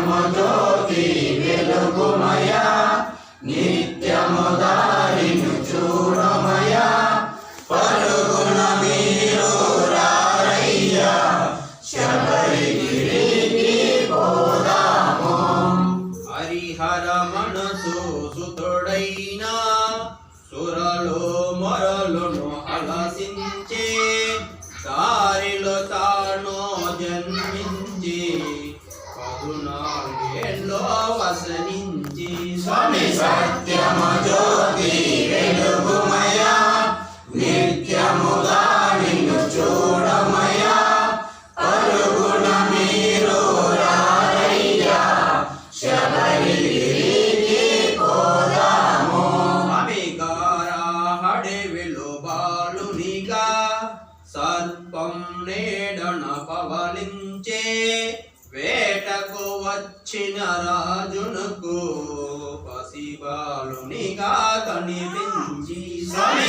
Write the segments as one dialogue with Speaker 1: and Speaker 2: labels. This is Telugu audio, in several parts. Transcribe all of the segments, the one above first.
Speaker 1: సత్యము జ్యోతి వెలుగుమయ నిత్యము దారిను చూడమయ పరుగున మీరు రారయ్యా శబరిగిరికి పోదాము.
Speaker 2: హరిహర మనసు సుతుడైన సురలు మొరలును అలసింది పదునాలుగేళ్ళలో
Speaker 1: స్వామి సత్యము జ్యోతి వెలుగుమయ నిత్యము దానిను చూడమయ పరుగున మీరు రారయ్యా శబరిగిరికి పోదాము
Speaker 2: స్వామి గారా హడవిలు బాలునిగా సర్పం నేడన పవలించే వేటకు వచ్చిన రాజునకు పసిబాలునిగా కనిపించి
Speaker 1: స్వామి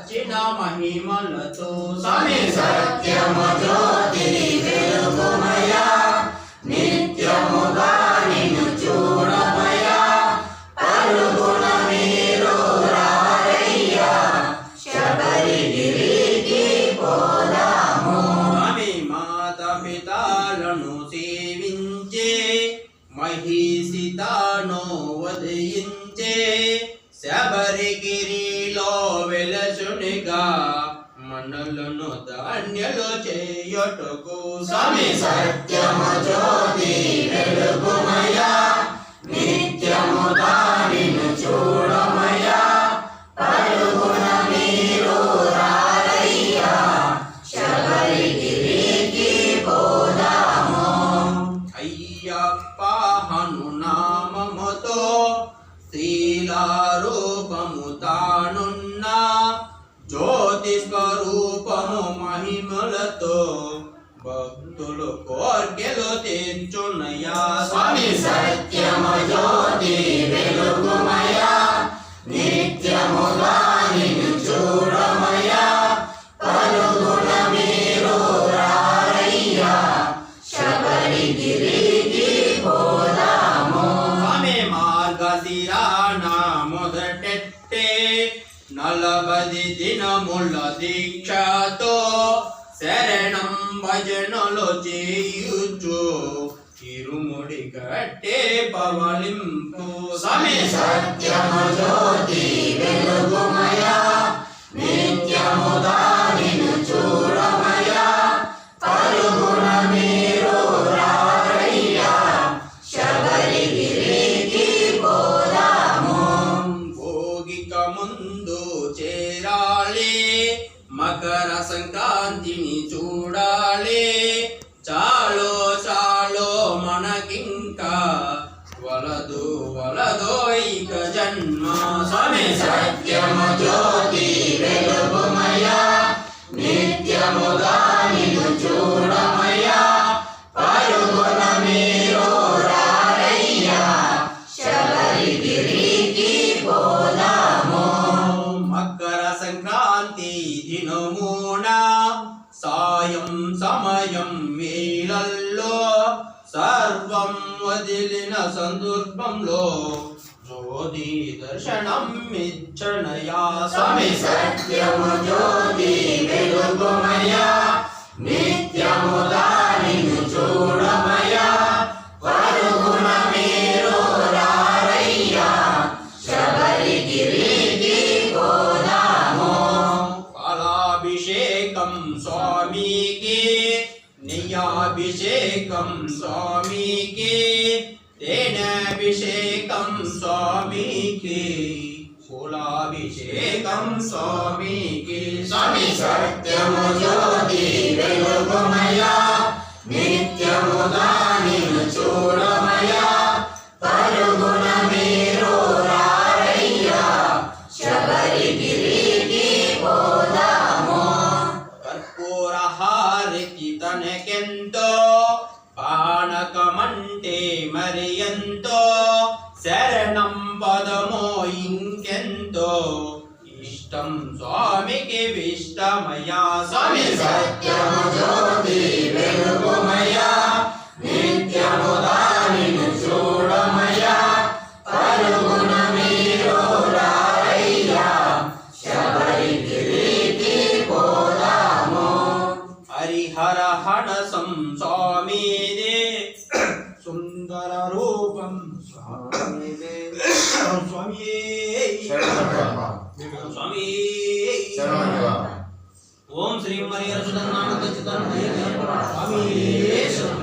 Speaker 2: వచ్చిన మహిమలతో
Speaker 1: స్వామి సత్యము జ్యోతి వెలుగుమయ నిత్యము దానిను చూడమయ పరుగున మీరు రారయ్యా శబరిగిరికి పోదాము
Speaker 2: స్వామి మాత పితాలను సేవించే మహిషితాను వదయించే శబరిగిరిలో మనలను ధాన్యలు చేయుటకు
Speaker 1: సమి సత్యము జ్యోతి వెలుగుమయా
Speaker 2: భక్తులు కోర్కెలు తీర్చునయా
Speaker 1: స్వామి సత్యము జ్యోతి వెలుగుమయ నిత్యము దానిని చూడమయ పరుగున మీరు రారయ్యా. శబరిగిరికి పోదాము.
Speaker 2: స్వామి మార్గశిరాన మొదటెట్టే నలభది దినముల దీక్షతో శరణం భజనలు చేయుచు తిరుముడి కట్టే పవలింపు
Speaker 1: స్వామి సత్యము జ్యోతి వెలుగుమయ
Speaker 2: ఇక జన్మ
Speaker 1: స్వామి సత్యము జ్యోతి వెలుగుమయ నిత్యము దానిని చూడమయ పరుగున మీరు రారయ్యా శబరిగిరికి పోదాము.
Speaker 2: మకర సంక్రాంతి దినమున సాయం సమయం వేళల్లో సర్వం వదిలిన సందర్భంలో జ్యోతి దర్శనం ఇచ్చనయా?
Speaker 1: స్వామి సత్యము జ్యోతి వెలుగుమయ? నిత్యము
Speaker 2: పాలాభిషేకం స్వామికి తేనాభిషేకం స్వామికి పూలాభిషేకం స్వామికి
Speaker 1: స్వామి సత్యము జ్యోతి వెలుగుమయా నిత్యము దానిని చూడమయా పరుగున
Speaker 2: తనకెంతో పానకమంటే మరి ఎంతో? శరణం పదమో ఇంకెంతో? ఇష్టం స్వామికి విష్టమయా
Speaker 1: స్వామి సత్యము జ్యోతి వెలుగుమయా నిత్యము
Speaker 2: స్వామి. స్వామి. ఓం శ్రీ మరి స్వామి.